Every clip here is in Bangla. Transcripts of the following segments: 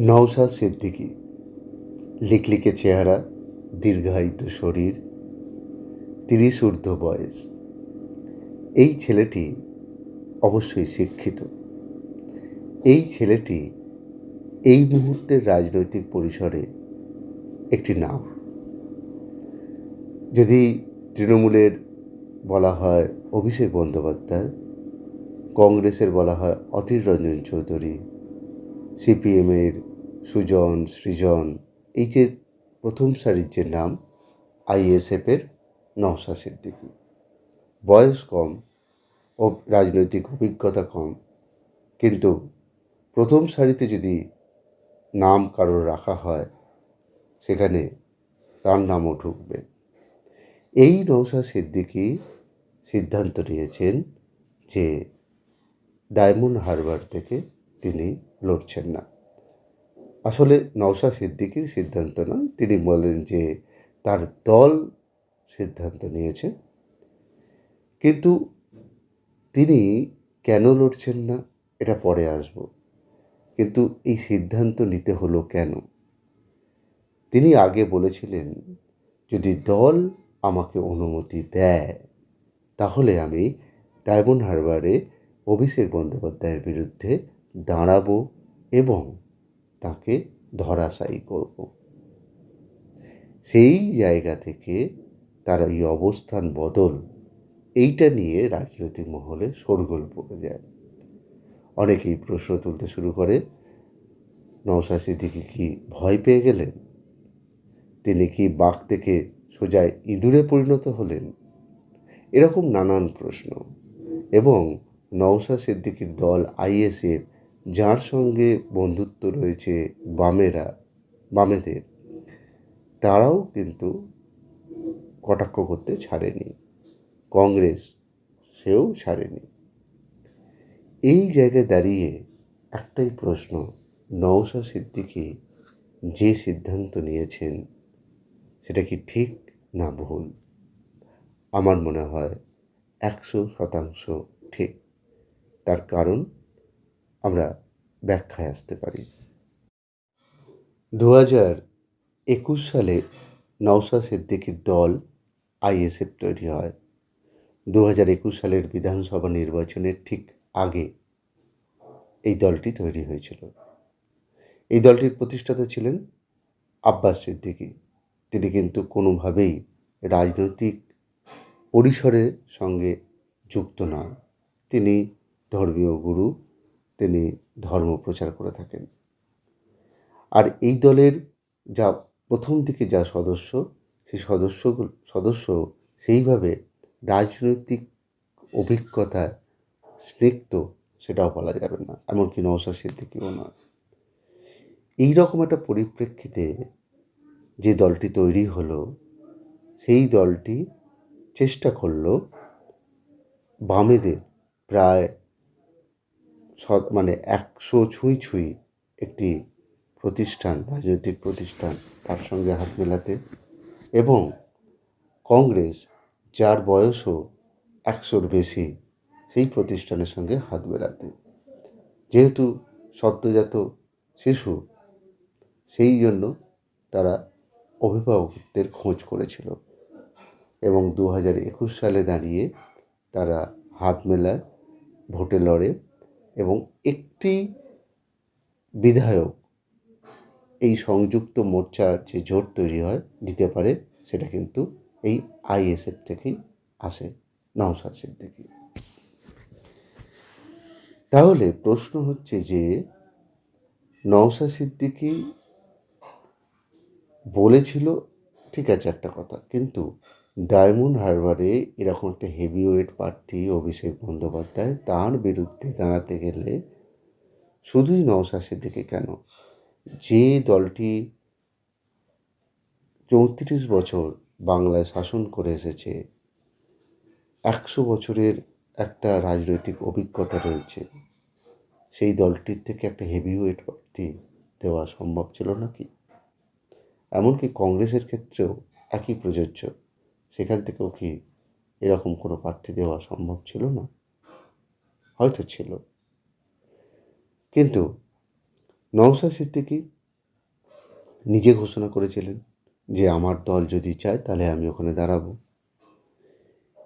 নওশাদ সিদ্দিকী। লিকলিকে চেহারা, দীর্ঘায়িত শরীর, তিরিশ ঊর্ধ্ব বয়স। এই ছেলেটি অবশ্যই শিক্ষিত। এই ছেলেটি এই মুহূর্তের রাজনৈতিক পরিসরে একটি নাম। যদি তৃণমূলের বলা হয় অভিষেক বন্দ্যোপাধ্যায়, কংগ্রেসের বলা হয় অধীর রঞ্জন চৌধুরী, সিপিএমের সুজন, সৃজন, এই যে প্রথম সারির যে নাম আইএসএফের নওশা সিদ্দিকী। বয়স কম, ও রাজনৈতিক অভিজ্ঞতা কম, কিন্তু প্রথম সারিতে যদি নাম কারোর রাখা হয়, সেখানে তার নামও ঢুকবে। এই নৌশা সিদ্দিকী সিদ্ধান্ত নিয়েছেন যে ডায়মন্ড হারবার থেকে তিনি লড়ছেন না। আসলে নওশা সিদ্দিকির সিদ্ধান্ত নয়, তিনি বলেন যে তার দল সিদ্ধান্ত নিয়েছে। কিন্তু তিনি কেন লড়ছেন না, এটা পরে আসব। কিন্তু এই সিদ্ধান্ত নিতে হলো কেন? তিনি আগে বলেছিলেন, যদি দল আমাকে অনুমতি দেয়, তাহলে আমি ডায়মন্ড হারবারে অভিষেক বন্দ্যোপাধ্যায়ের বিরুদ্ধে দাঁড়াবো এবং তাকে ধরাশায়ী করব। সেই জায়গা থেকে তার এই অবস্থান বদল এইটা নিয়ে রাজনৈতিক মহলে শোরগোল পড়ে যায়। অনেকেই প্রশ্ন তুলতে শুরু করে নওশা সিদ্দিকি কি ভয় পেয়ে গেলেন? তিনি কি বাঘ থেকে সোজা ইঁদুরে পরিণত হলেন? এরকম নানান প্রশ্ন এবং নওশা সিদ্দিকির দল আইএসএফ যার সঙ্গে বন্ধুত্ব রয়েছে বামেরা, বামেদের। তারাও কিন্তু কটাক্ষ করতে ছাড়েনি। কংগ্রেস সেও ছাড়েনি। এই জায়গায় দাঁড়িয়ে একটাই প্রশ্ন, নওশা সিদ্দিকি যে সিদ্ধান্ত নিয়েছেন, সেটা কি ঠিক না ভুল? আমার মনে হয় একশো শতাংশ ঠিক। তার কারণ আমরা ব্যাখ্যায় আসতে পারি। দু হাজার একুশ সালে নওশা সিদ্দিকির দল আইএসএফ তৈরি হয়। দু হাজার একুশ সালের বিধানসভা নির্বাচনের ঠিক আগে এই দলটি তৈরি হয়েছিল। এই দলটির প্রতিষ্ঠাতা ছিলেন আব্বাস সিদ্দিকী। তিনি কিন্তু কোনোভাবেই রাজনৈতিক পরিসরের সঙ্গে যুক্ত নন। তিনি ধর্মীয় গুরু তিনি ধর্ম প্রচার করে থাকেন। আর এই দলের যা প্রথম দিকে যা সদস্য, সেই সদস্যগুলো সদস্য সেইভাবে রাজনৈতিক অভিজ্ঞতা স্নিগ্ধ সেটাও বলা যাবে না, এমনকি নওশা সিদ্দিকিও নয়। এই রকম একটা পরিপ্রেক্ষিতে যে দলটি তৈরি হলো, সেই দলটি চেষ্টা করল বামেদের প্রায় মানে একশো ছুঁই ছুঁই একটি প্রতিষ্ঠান, রাজনৈতিক প্রতিষ্ঠান তার সঙ্গে হাত মেলাতে এবং কংগ্রেস, যার বয়সও একশোর বেশি, সেই প্রতিষ্ঠানের সঙ্গে হাত মেলাতে। যেহেতু সদ্যজাত শিশু, সেই জন্য তারা অভিভাবকদের খোঁজ করেছিল এবং দু হাজার একুশ সালে দাঁড়িয়ে তারা হাত মেলায় ভোটে লড়ে। এবং একটি বিধায়ক এই সংযুক্ত মোর্চার যে জোট তৈরি হয়, দিতে পারে, সেটা কিন্তু এই আইএসএফ থেকেই আসে, নওশাদ সিদ্দিকি। তাহলে প্রশ্ন হচ্ছে যে নওশা সিদ্দিকি বলেছিল, ঠিক আছে একটা কথা, কিন্তু ডায়মন্ড হারবারে এরকম একটা হেভিওয়েট প্রার্থী অভিষেক বন্দ্যোপাধ্যায় তার বিরুদ্ধে দাঁড়াতে গেলে শুধুই নওশা সিদ্দিকি কেন? যে দলটি চৌত্রিশ বছর বাংলায় শাসন করে এসেছে, একশো বছরের একটা রাজনৈতিক অভিজ্ঞতা রয়েছে, সেই দলটির থেকে একটা হেভিওয়েট প্রার্থী দেওয়া সম্ভব ছিল নাকি? এমনকি কংগ্রেসের ক্ষেত্রেও একই প্রযোজ্য। সেখান থেকেও কি এরকম কোনো প্রার্থী দেওয়া সম্ভব ছিল না? হয়তো ছিল। কিন্তু নওশাদ সিদ্দিকী নিজে ঘোষণা করেছিলেন যে আমার দল যদি চায় তাহলে আমি ওখানে দাঁড়াবো।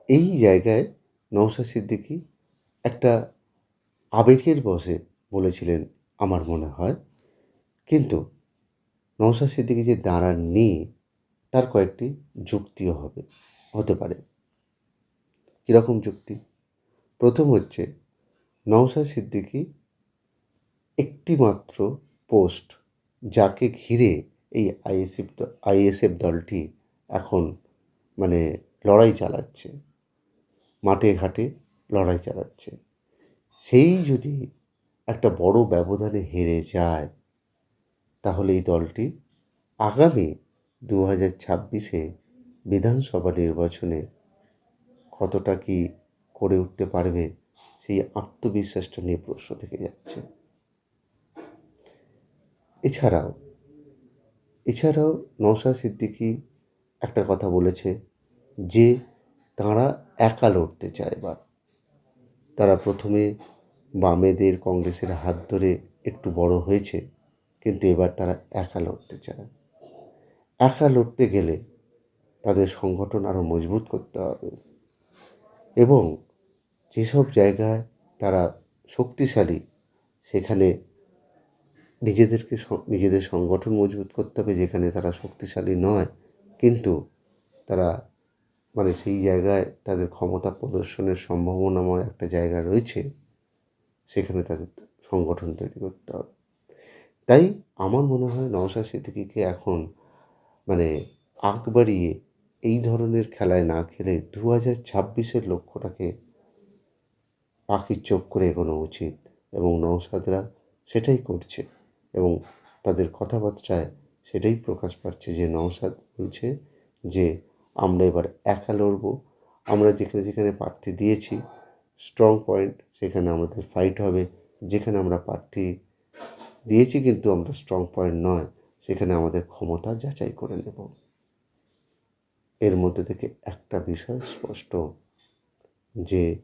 এই জায়গায় নওশাদ সিদ্দিকী একটা আবেগের বসে বলেছিলেন, আমার মনে হয়। কিন্তু নওশাদ সিদ্দিকী যে দাঁড়াননি তার কয়েকটি যুক্তিও হবে, হতে পারে। কীরকম যুক্তি? প্রথম হচ্ছে, নওশাদ সিদ্দিকী একটি মাত্র পোস্ট যাকে ঘিরে এই আইএসএফ আইএসএফ দলটি এখন মানে লড়াই চালাচ্ছে, মাঠে ঘাটে লড়াই চালাচ্ছে। সেই যদি একটা বড় ব্যবধানে হেরে যায়, তাহলে এই দলটি আগামী দু হাজার ছাব্বিশে বিধানসভা নির্বাচনে কতটা কি করে উঠতে পারবে সেই আত্মবিশ্বাসটা নিয়ে প্রশ্ন থেকে যাচ্ছে। এছাড়াও এছাড়াও নওশাদ সিদ্দিকী একটা কথা বলেছে যে তারা একা লড়তে চায় বা তারা প্রথমে বামেদের কংগ্রেসের হাত ধরে একটু বড় হয়েছে, কিন্তু এবার তারা একা লড়তে চায়। একা লড়তে গেলে তাদের সংগঠন আরও মজবুত করতে হবে। এবং যেসব জায়গায় তারা শক্তিশালী, সেখানে নিজেদেরকে নিজেদের সংগঠন মজবুত করতে হবে, যেখানে তারা শক্তিশালী নয়, কিন্তু তারা মানে সেই জায়গায় তাদের ক্ষমতা প্রদর্শনের সম্ভাবনাময় একটা জায়গা রয়েছে, সেখানে তাদের সংগঠন তৈরি করতে হবে। তাই আমার মনে হয় নওশা সিদ্দিকিকে এখন মানে আগ বাড়িয়ে এই ধরনের খেলায় না খেলে দু হাজার ছাব্বিশের লক্ষ্যটাকে পাখির চোখ করে এগোনো উচিত এবং নওশাদরা সেটাই করছে এবং তাদের কথাবার্তায় সেটাই প্রকাশ পাচ্ছে যে নওশাদ বলছে যে, আমরা এবার একা লড়বো। আমরা যেখানে যেখানে প্রার্থী দিয়েছি স্ট্রং পয়েন্ট সেখানে আমাদের ফাইট হবে। যেখানে আমরা প্রার্থী দিয়েছি কিন্তু আমরা স্ট্রং পয়েন্ট নয়। সেখানে আমাদের ক্ষমতা যাচাই করে নেব। এর মধ্যে থেকে একটা বিষয় স্পষ্ট, যে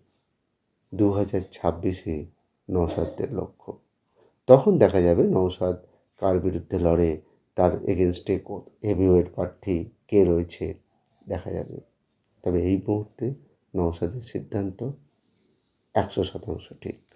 দু হাজার ছাব্বিশে নৌসাদদের লক্ষ্য। তখন দেখা যাবে নৌসাদ কার বিরুদ্ধে লড়ে, তার এগেনস্টে হেভিওয়েট প্রার্থী কে রয়েছে দেখা যাবে। তবে এই মুহূর্তে নৌসাদের সিদ্ধান্ত একশো শতাংশ ঠিক।